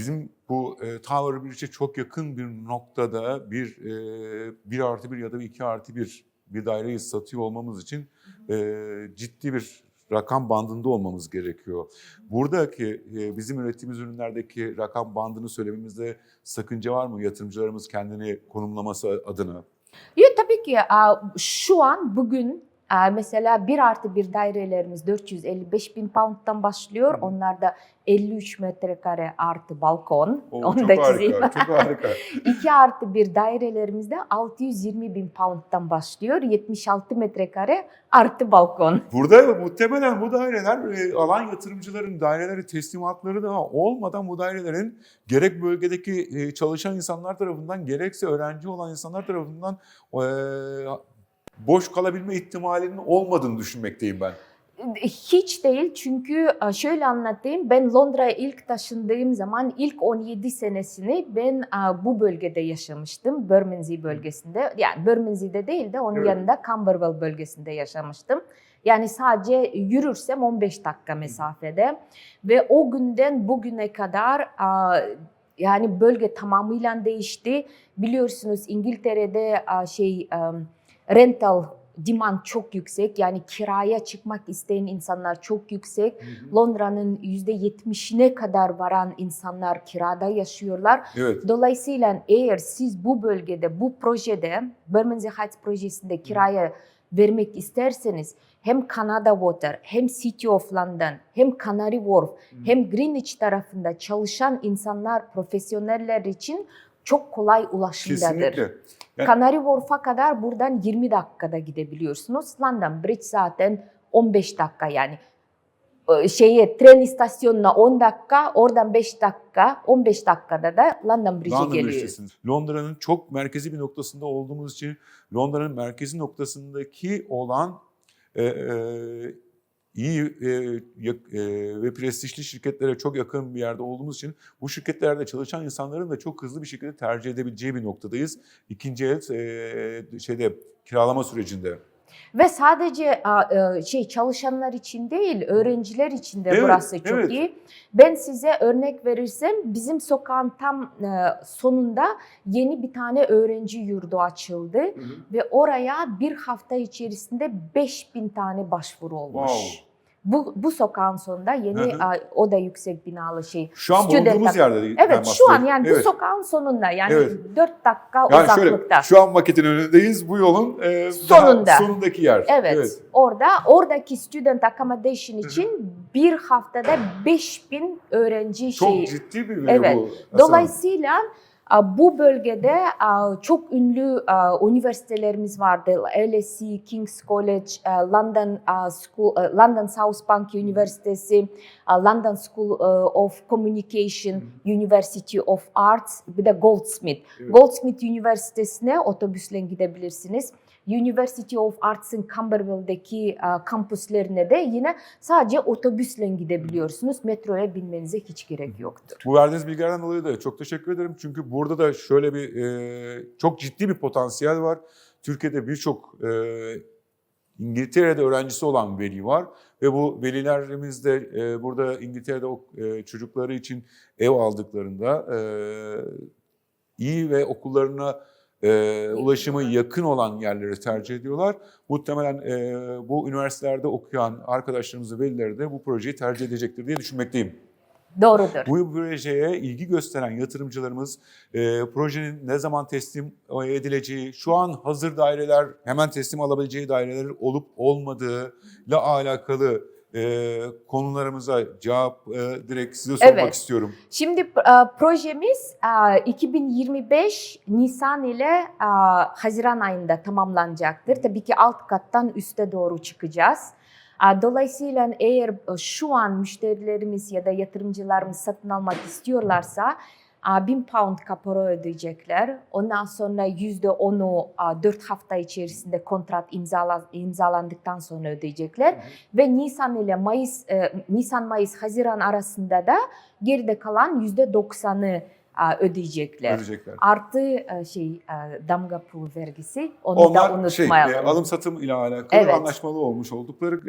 bizim bu e, Tower Bridge'e çok yakın bir noktada bir e, 1 artı 1 ya da 2 artı 1 bir daireyi satıyor olmamız için e, ciddi bir rakam bandında olmamız gerekiyor. Buradaki e, bizim ürettiğimiz ürünlerdeki rakam bandını söylememizde sakınca var mı yatırımcılarımız kendini konumlaması adına? Yok tabii ki şu an bugün mesela bir artı bir dairelerimiz 455 bin pound'dan başlıyor. Hı. Onlar da 53 metrekare artı balkon. Oo, Onu çok da çizeyim. harika, çok harika. 2 artı bir dairelerimizde 620 bin pound'dan başlıyor. 76 metrekare artı balkon. Burada muhtemelen bu daireler e, alan yatırımcıların daireleri teslimatları da olmadan bu dairelerin gerek bölgedeki e, çalışan insanlar tarafından gerekse öğrenci olan insanlar tarafından e, boş kalabilme ihtimalinin olmadığını düşünmekteyim ben. Hiç değil çünkü e, şöyle anlatayım. Ben Londra'ya ilk taşındığım zaman ilk 17 senesini ben e, bu bölgede yaşamıştım. Bermondsey bölgesinde. Yani Bermondsey'de değil de onun Evet. yanında Camberwell bölgesinde yaşamıştım. Yani sadece yürürsem 15 dakika mesafede ve o günden bugüne kadar e, yani bölge tamamıyla değişti. Biliyorsunuz İngiltere'de şey rental demand çok yüksek. Yani kiraya çıkmak isteyen insanlar çok yüksek. Londra'nın %70'ine kadar varan insanlar kirada yaşıyorlar. Evet. Dolayısıyla eğer siz bu bölgede, bu projede, Bermondsey Heights projesinde kiraya vermek isterseniz hem Canada Water, hem City of London, hem Canary Wharf, hem Greenwich tarafında çalışan insanlar, profesyoneller için çok kolay ulaşımdadır. Kesinlikle. Yani- Canary Wharf'a kadar buradan 20 dakikada gidebiliyorsunuz. London Bridge zaten 15 dakika yani şeye tren istasyonuna 10 dakika, oradan 5 dakika, 15 dakikada da London Bridge'e London geliyoruz. Londra'nın çok merkezi bir noktasında olduğumuz için Londra'nın merkezi noktasındaki olan e, e, iyi e, e, ve prestijli şirketlere çok yakın bir yerde olduğumuz için bu şirketlerde çalışan insanların da çok hızlı bir şekilde tercih edebileceği bir noktadayız. İkinci el e, şeyde kiralama sürecinde. Ve sadece e, şey çalışanlar için değil, öğrenciler için de Evet, burası çok evet. iyi. Ben size örnek verirsem bizim sokağın tam e, sonunda yeni bir tane öğrenci yurdu açıldı ve oraya bir hafta içerisinde 5000 tane başvuru olmuş. Wow. Bu, bu sokağın sonunda yeni Hı hı. a, o da yüksek binalı şey. Şu an Student bulunduğumuz yerde. Evet şu an yani Evet. bu sokağın sonunda yani Evet. 4 dakika Yani şöyle, uzaklıkta. şu an maketin önündeyiz. Bu yolun e, Sonunda. sonundaki yer. Evet, orada oradaki student accommodation için bir haftada 5000 öğrenci Çok şeyi. ciddi bir veri Evet. bu. Hasan. Dolayısıyla a, bu bölgede çok ünlü üniversitelerimiz vardı. LSE, King's College, London School, London South Bank Üniversitesi, London School of Communication, University of Arts, bir de Goldsmith. Evet. Goldsmith Üniversitesi'ne otobüsle gidebilirsiniz. University of Arts'ın Camberwell'deki kampüslerine de yine sadece otobüsle gidebiliyorsunuz. Metroya binmenize hiç gerek yoktur. Bu verdiğiniz bilgilerden dolayı da çok teşekkür ederim. Çünkü burada da şöyle bir e, çok ciddi bir potansiyel var. Türkiye'de birçok e, İngiltere'de öğrencisi olan veli var ve bu velilerimiz de e, burada İngiltere'de o e, çocukları için ev aldıklarında e, iyi ve okullarına e, ulaşımı yakın olan yerleri tercih ediyorlar. Muhtemelen e, bu üniversitelerde okuyan arkadaşlarımız ve velileri de bu projeyi tercih edecektir diye düşünmekteyim. Doğrudur. Bu projeye ilgi gösteren yatırımcılarımız e, projenin ne zaman teslim edileceği, şu an hazır daireler, hemen teslim alabileceği daireler olup olmadığı ile alakalı e, konularımıza cevap e, direkt size sormak Evet. istiyorum. Şimdi e, projemiz e, 2025 Nisan ile e, Haziran ayında tamamlanacaktır. Tabii ki alt kattan üste doğru çıkacağız. Dolayısıyla eğer e, şu an müşterilerimiz ya da yatırımcılarımız satın almak istiyorlarsa e, 1000 pound kapora ödeyecekler. Ondan sonra %10'u 4 hafta içerisinde kontrat imzala, imzalandıktan sonra ödeyecekler. Ve Nisan ile Mayıs, e, Nisan, Mayıs, Haziran arasında da geride kalan %90'ı a, ödeyecekler. Ödeyecekler. Artı e, şey e, damga pul vergisi onu da Onlar şey, unutmayalım. e, alım satım ile alakalı Evet. anlaşmalı olmuş oldukları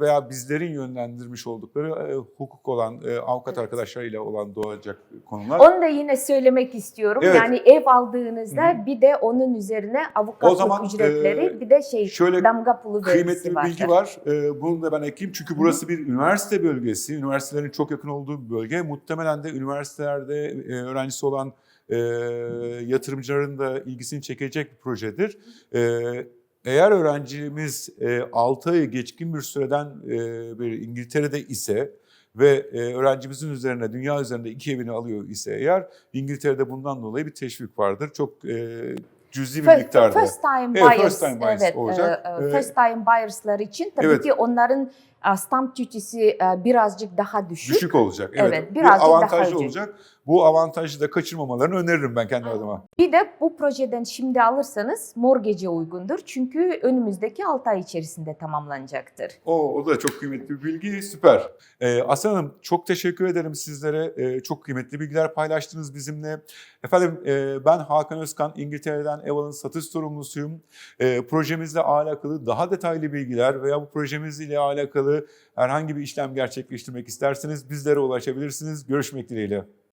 veya bizlerin yönlendirmiş oldukları hukuk olan avukat arkadaşlarıyla olan doğacak konular. Onu da yine söylemek istiyorum. Evet. Yani ev aldığınızda bir de onun üzerine avukatlık zaman, ücretleri e, bir de şey şöyle damga pulu vergisi Kıymetli bir bilgi vardır. var. Bunu da ben ekleyeyim. Çünkü burası bir üniversite bölgesi. Üniversitelerin çok yakın olduğu bir bölge. Muhtemelen de üniversitelerde e, öğrencisi olan e, yatırımcıların da ilgisini çekecek bir projedir. E, eğer öğrencimiz e, 6 ayı geçkin bir süreden e, bir İngiltere'de ise ve e, öğrencimizin üzerine, dünya üzerinde iki evini alıyor ise eğer İngiltere'de bundan dolayı bir teşvik vardır. Çok e, cüzi bir First, miktarda. first time Evet, buyers, first time buyers evet, olacak. first time buyers'lar için tabii evet. ki onların stamp duty'si e, birazcık daha düşük. Düşük olacak. Evet. Evet, bir birazcık daha avantajlı ucuz. olacak. Bu avantajı da kaçırmamalarını öneririm ben kendi adıma. Bir de bu projeden şimdi alırsanız mortgage'e uygundur. Çünkü önümüzdeki 6 ay içerisinde tamamlanacaktır. O, o da çok kıymetli bir bilgi. Süper. Ee, Aslan Hanım çok teşekkür ederim sizlere. Ee, çok kıymetli bilgiler paylaştınız bizimle. Efendim e, ben Hakan Özkan. İngiltere'den ev alın satış sorumlusuyum. E, projemizle alakalı daha detaylı bilgiler veya bu projemiz ile herhangi bir işlem gerçekleştirmek isterseniz bizlere ulaşabilirsiniz. Görüşmek dileğiyle.